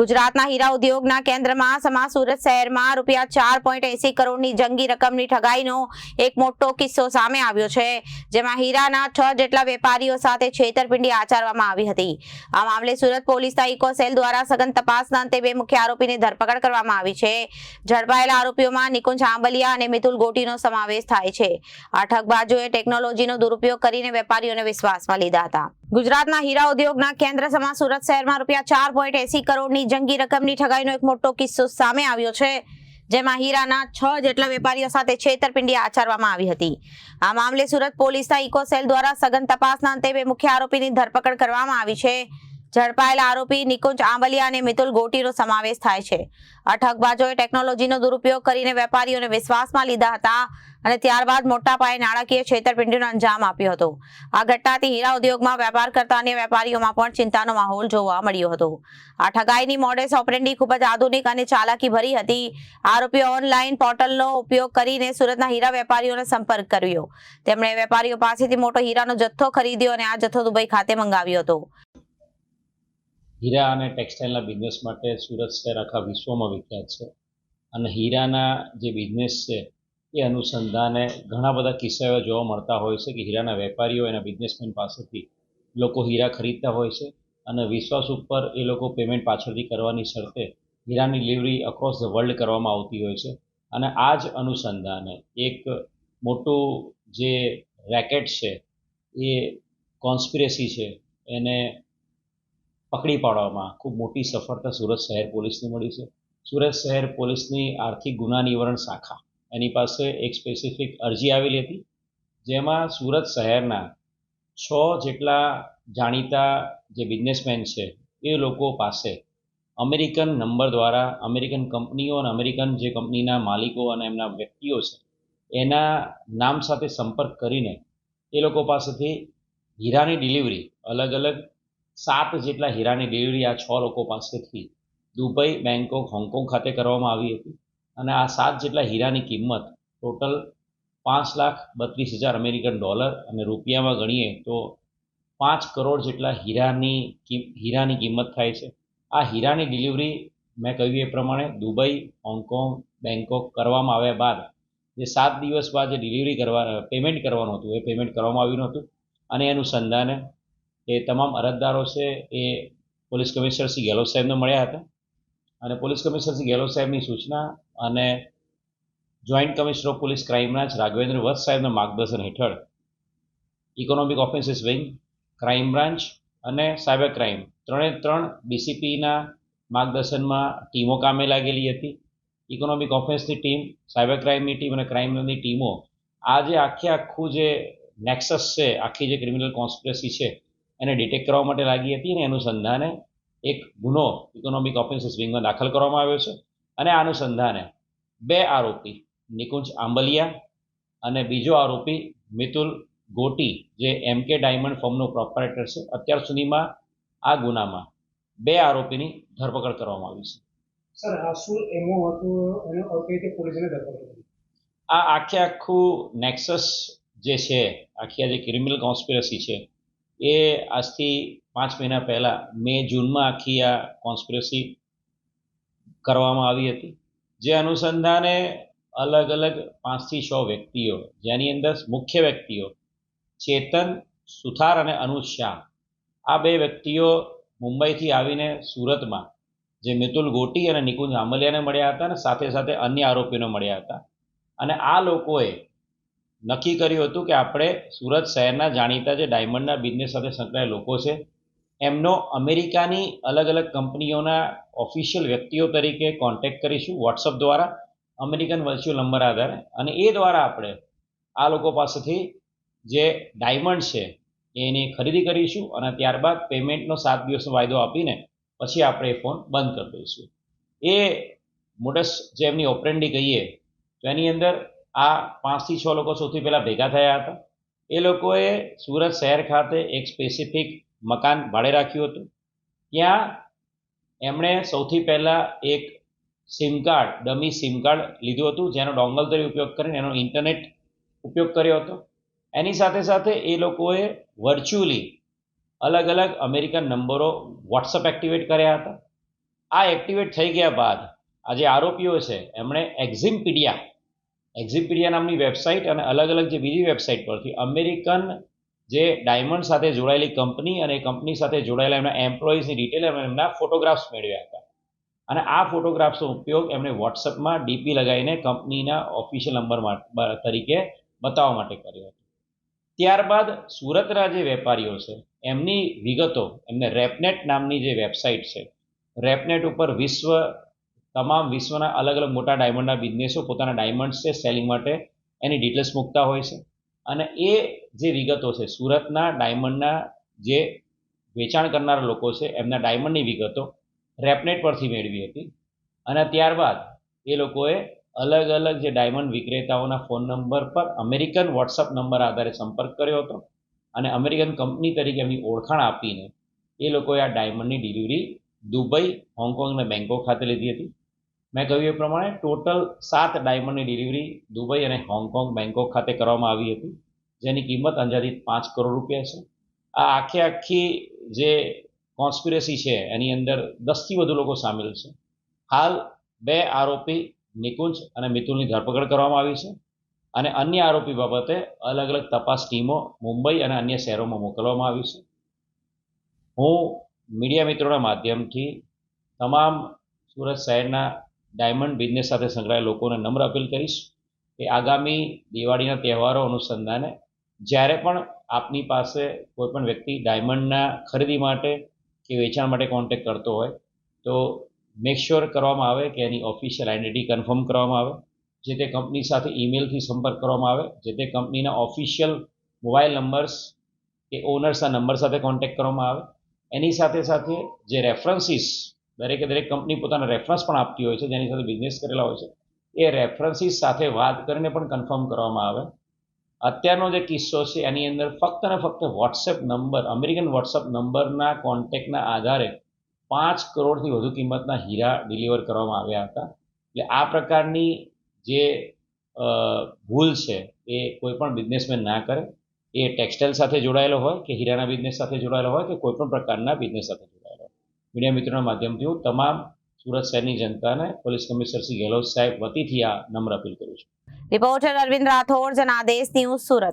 ગુજરાતના હીરા ઉદ્યોગના કેન્દ્રમાં સમા સુરત શહેરમાં રૂપિયા ચાર પોઈન્ટ એસી કરોડની જંગી રકમની ઠગાઈનો એક મોટો કિસ્સો સામે આવ્યો છે, જેમાં હીરાના છ જેટલા વેપારીઓ સાથે છેતરપિંડી આચરવામાં આવી હતી. આ મામલે સુરત પોલીસના ઇકો સેલ દ્વારા સઘન તપાસના અંતે બે મુખ્ય આરોપીની ધરપકડ કરવામાં આવી છે. ઝડપાયેલા આરોપીઓમાં નિકુંજ આંબલિયા અને મિતુલ ગોટીનો સમાવેશ થાય છે. આ ઠગબાજોએ ટેકનોલોજીનો દુરુપયોગ કરીને વેપારીઓને વિશ્વાસમાં લીધા હતા. ગુજરાતના હીરા ઉદ્યોગના કેન્દ્ર સમા સુરત શહેરમાં રૂપિયા ચાર પોઈન્ટ એસી કરોડની જંગી રકમની ઠગાઈનો એક મોટો કિસ્સો સામે આવ્યો છે, જેમાં હીરાના છ જેટલા વેપારીઓ સાથે છેતરપિંડી આચરવામાં આવી હતી. આ મામલે સુરત પોલીસના ઇકો સેલ દ્વારા સઘન તપાસના અંતે બે મુખ્ય આરોપીની ધરપકડ કરવામાં આવી છે. ઝડપાયેલા આરોપી નિકુંજ આંબલિયા અને મિતુલ ગોટીનો સમાવેશ થાય છે. આ ઠગબાજોએ ટેકનોલોજીનો દુરુપયોગ કરીને વેપારીઓને વિશ્વાસમાં લીધા હતા અને ત્યારબાદ મોટા પાયે નાણાકીય છેતરપિંડીનો અંજામ આપ્યો હતો. આ ઘટનાથી હીરા ઉદ્યોગમાં વેપાર કરતા અન્ય વેપારીઓમાં પણ ચિંતાનો માહોલ જોવા મળ્યો હતો. આ ઠગાઈની મોડેસ ઓપરેન્ડી ખૂબ જ આધુનિક અને ચાલાકી ભરી હતી. આરોપીઓ ઓનલાઈન પોર્ટલનો ઉપયોગ કરીને સુરતના હીરા વેપારીઓનો સંપર્ક કર્યો. તેમણે વેપારીઓ પાસેથી મોટો હીરાનો જથ્થો ખરીદ્યો અને આ જથ્થો દુબઈ ખાતે મંગાવ્યો હતો. હીરા અને ટેક્સટાઇલના બિઝનેસ માટે સુરત શહેર આખા વિશ્વમાં વિખ્યાત છે. અને હીરાના જે બિઝનેસ છે, એ અનુસંધાને ઘણા બધા કિસ્સા એવા જોવા મળતા હોય છે કે હીરાના વેપારીઓ એના બિઝનેસમેન પાસેથી લોકો હીરા ખરીદતા હોય છે અને વિશ્વાસ ઉપર એ લોકો પેમેન્ટ પાછળથી કરવાની શરતે હીરાની ડિલિવરી અક્રોસ ધ વર્લ્ડ કરવામાં આવતી હોય છે. અને આ જ અનુસંધાને એક મોટું જે રેકેટ છે, એ કોન્સ્પિરેસી છે, એને પકડી પાડવામાં ખૂબ મોટી સફળતા સુરત શહેર પોલીસને મળી છે. સુરત શહેર પોલીસની આર્થિક ગુના નિવારણ શાખા, એની પાસે એક સ્પેસિફિક અરજી આવેલી હતી, જેમાં સુરત શહેરના છ જેટલા જાણીતા જે બિઝનેસમેન છે, એ લોકો પાસે અમેરિકન નંબર દ્વારા, અમેરિકન કંપનીઓ અને અમેરિકન જે કંપનીના માલિકો અને એમના વ્યક્તિઓ છે, એના નામ સાથે સંપર્ક કરીને એ લોકો પાસેથી હીરાની ડિલિવરી અલગ અલગ સાત જેટલા હીરાની ડિલિવરી આ છ લોકો પાસેથી દુબઈ બેંકોક હોંગકોંગ ખાતે કરવામાં આવી હતી. અને આ સાત જેટલા હીરાની કિંમત ટોટલ પાંચ લાખ બત્રીસ હજાર અમેરિકન ડોલર અને રૂપિયામાં ગણીએ તો પાંચ કરોડ જેટલા હીરાની હીરાની કિંમત થાય છે. આ હીરાની ડિલિવરી મેં કહ્યું એ પ્રમાણે દુબઈ, હોંગકોંગ બેંકોક કરવામાં આવ્યા બાદ જે સાત દિવસ બાદ જે ડિલિવરી કરવા, પેમેન્ટ કરવાનું હતું, એ પેમેન્ટ કરવામાં આવ્યું નહોતું. અને એનું સંધાને એ તમામ અરજદારો છે એ પોલીસ કમિશનર શ્રી ગેહલોત સાહેબને મળ્યા હતા. અને પોલીસ કમિશનર શ્રી ગેહલોત સાહેબની સૂચના અને joint commissioner of police crime branch Raghavendra Vats સાહેબના માર્ગદર્શન હેઠળ economic offences wing, crime branch અને સાયબર ક્રાઇમ ત્રણે ત્રણ ડીસીપીના માર્ગદર્શનમાં ટીમો કામે લાગેલી હતી. ઇકોનોમિક ઓફેન્સની ટીમ, સાયબર ક્રાઇમની ટીમ અને ક્રાઇમની ટીમો આ જે આખે આખું જે નેક્સસ છે, આખી જે ક્રિમિનલ કોન્સ્પિરસી છે એને ડિટેક્ટ કરવા માટે લાગી હતી અને અનુસંધાને એક ગુનો ઇકોનોમિક ઓફેન્સીસ વિંગમાં દાખલ કરવામાં આવ્યો છે. અને આ અનુસંધાને બે આરોપી નિકુંજ આંબલિયા અને બીજો આરોપી મિતુલ ગોટી જે એમ કે ડાયમંડ ફોર્મનો પ્રોપરેટર છે. અત્યાર સુધીમાં આ ગુનામાં બે આરોપીની ધરપકડ કરવામાં આવી છે. સર આ શું એમો હતો? એનો કઈ રીતે પોલીસને ધરપકડ કરી? આ આખે આખું નેક્સસ જે છે આખી આ જે ક્રિમિનલ કોન્સ્પિરસી છે એ આજથી પાંચ મહિના પહેલાં મે, જૂનમાં આખી આ કોન્સ્પિરસી કરવામાં આવી હતી. જે અનુસંધાને અલગ અલગ પાંચથી છ વ્યક્તિઓ, જેની અંદર મુખ્ય વ્યક્તિઓ ચેતન, સુથાર અને અનુજ શાહ. આ બે વ્યક્તિઓ મુંબઈથી આવીને સુરતમાં જે મિતુલ ગોટી અને નિકુંજ આંબલિયાને મળ્યા હતા અને સાથે સાથે અન્ય આરોપીઓને મળ્યા હતા. અને આ લોકોએ નક્કી કર્યું હતું કે આપણે સુરત શહેરના જાણીતા જે ડાયમંડના બિઝનેસ સાથે સંકળાયેલા લોકો છે, એમનો અમેરિકાની અલગ અલગ કંપનીઓના ઓફિશિયલ વ્યક્તિઓ તરીકે કોન્ટેક્ટ કરીશું વોટ્સઅપ દ્વારા, અમેરિકન વર્ચ્યુઅલ નંબર આધારે. અને એ દ્વારા આપણે આ લોકો પાસેથી જે ડાયમંડ છે એની ખરીદી કરીશું અને ત્યારબાદ પેમેન્ટનો સાત દિવસનો વાયદો આપીને પછી આપણે એ ફોન બંધ કરી દઈશું. એ મોડસ જે એમની ઓપરેન્ડી કહીએ, તો એની અંદર આ પાંચથી છ લોકો સૌથી પહેલાં ભેગા થયા હતા. એ લોકોએ સુરત શહેર ખાતે એક સ્પેસિફિક મકાન ભાડે રાખ્યું હતું. ત્યાં એમણે સૌથી પહેલાં એક SIM card dummy SIM card લીધું હતું, જેનો ડોંગલ તરીકે ઉપયોગ કરીને એનો ઇન્ટરનેટ ઉપયોગ કર્યો હતો. એની સાથે સાથે એ લોકોએ વર્ચ્યુઅલી અલગ અલગ અમેરિકન નંબરો વોટ્સઅપ એક્ટિવેટ કર્યા હતા. આ એક્ટિવેટ થઈ ગયા બાદ આ જે આરોપીઓ છે, એમણે એક્ઝિમપીડિયા એક્ઝિમપીડિયા નામની વેબસાઇટ અને અલગ અલગ જે બીજી વેબસાઇટ પરથી અમેરિકન જે ડાયમંડ સાથે જોડાયેલી કંપની અને કંપની સાથે જોડાયેલા એમના એમ્પ્લોઈઝની ડિટેલ અને એમના ફોટોગ્રાફ્સ મેળવ્યા હતા. અને આ ફોટોગ્રાફ્સનો ઉપયોગ એમણે વોટ્સઅપમાં ડીપી લગાવીને કંપનીના ઓફિશિયલ નંબર તરીકે બતાવવા માટે કર્યો હતો. ત્યારબાદ સુરતના જે વેપારીઓ છે, એમની વિગતો, એમને રેપનેટ નામની જે વેબસાઇટ છે રેપનેટ ઉપર વિશ્વ તમામ વિશ્વના અલગ અલગ મોટા ડાયમંડના બિઝનેસો પોતાના ડાયમંડ્સ છે સેલિંગ માટે એની ડિટેલ્સ મૂકતા હોય છે. અને એ જે વિગતો છે, સુરતના ડાયમંડના જે વેચાણ કરનારા લોકો છે, એમના ડાયમંડની વિગતો રેપનેટ પરથી મેળવી હતી. અને ત્યારબાદ એ લોકોએ અલગ અલગ જે ડાયમંડ વિક્રેતાઓના ફોન નંબર પર અમેરિકન વોટ્સઅપ નંબર આધારે સંપર્ક કર્યો હતો. અને અમેરિકન કંપની તરીકે એમની ઓળખાણ આપીને એ લોકોએ આ ડાયમંડની ડિલિવરી દુબઈ હોંગકોંગ અને બેંકોક ખાતે લીધી હતી. મેં કહ્યું એ પ્રમાણે ટોટલ સાત ડાયમંડની ડિલિવરી દુબઈ અને હોંગકોંગ બેંકોક ખાતે કરવામાં આવી હતી. જેની કિંમત અંદાજિત પાંચ કરોડ રૂપિયા છે. આ આખે આખી જે કોન્સ્પિરસી છે, એની અંદર દસથી વધુ લોકો સામેલ છે. હાલ બે આરોપી નિકુંજ અને મિતુલની ધરપકડ કરવામાં આવી છે અને અન્ય આરોપી બાબતે અલગ અલગ તપાસ ટીમો મુંબઈ અને અન્ય શહેરોમાં મોકલવામાં આવી છે. હું મીડિયા મિત્રોના માધ્યમથી તમામ સુરત શહેરના ડાયમંડ બિઝનેસ સાથે સંકળાયેલ લોકોને નમ્ર અપીલ કરીશ કે આગામી દિવાળીના તહેવારો અનુસંધાને જ્યારે પણ આપની પાસે કોઈ પણ વ્યક્તિ ડાયમંડના ખરીદી માટે કે વેચાણ માટે કોન્ટેક કરતો હોય, તો મેક શ્યોર કરવામાં આવે કે એની ઓફિશિયલ આઈડેન્ટિટી કન્ફર્મ કરવામાં આવે, જે તે કંપની સાથે ઈમેલથી સંપર્ક કરવામાં આવે, જે તે કંપનીના ઓફિશિયલ મોબાઈલ નંબર્સ કે ઓનર્સના નંબર સાથે કોન્ટેક કરવામાં આવે. એની સાથે સાથે જે રેફરન્સીસ દરેકે દરેક કંપની પોતાના રેફરન્સ પણ આપતી હોય છે, જેની સાથે બિઝનેસ કરેલા હોય છે. એ રેફરન્સીસ સાથે વાત કરીને પણ કન્ફર્મ કરવામાં આવે. અત્યારનો જે કિસ્સો છે, એની અંદર ફક્ત ને ફક્ત વોટ્સએપ નંબર અમેરિકન વોટ્સએપ નંબરના કોન્ટેક્ટના આધારે પાંચ કરોડથી વધુ કિંમતના હીરા ડિલિવર કરવામાં આવ્યા હતા. એટલે આ પ્રકારની જે ભૂલ છે, એ કોઈ પણ બિઝનેસમેન ના કરે. એ ટેક્સટાઇલ સાથે જોડાયેલો હોય કે હીરાના બિઝનેસ સાથે જોડાયેલો હોય કે કોઈ પણ પ્રકારના બિઝનેસ સાથે મીડિયા મિત્રોના માધ્યમથી હું તમામ સુરત શહેરની જનતાને પોલીસ કમિશનર શ્રી ગેહલોત સાહેબ વતીથી આ નમ્ર અપીલ કરું છું. Reporter Arvind Rathod, Janadesh news Surat.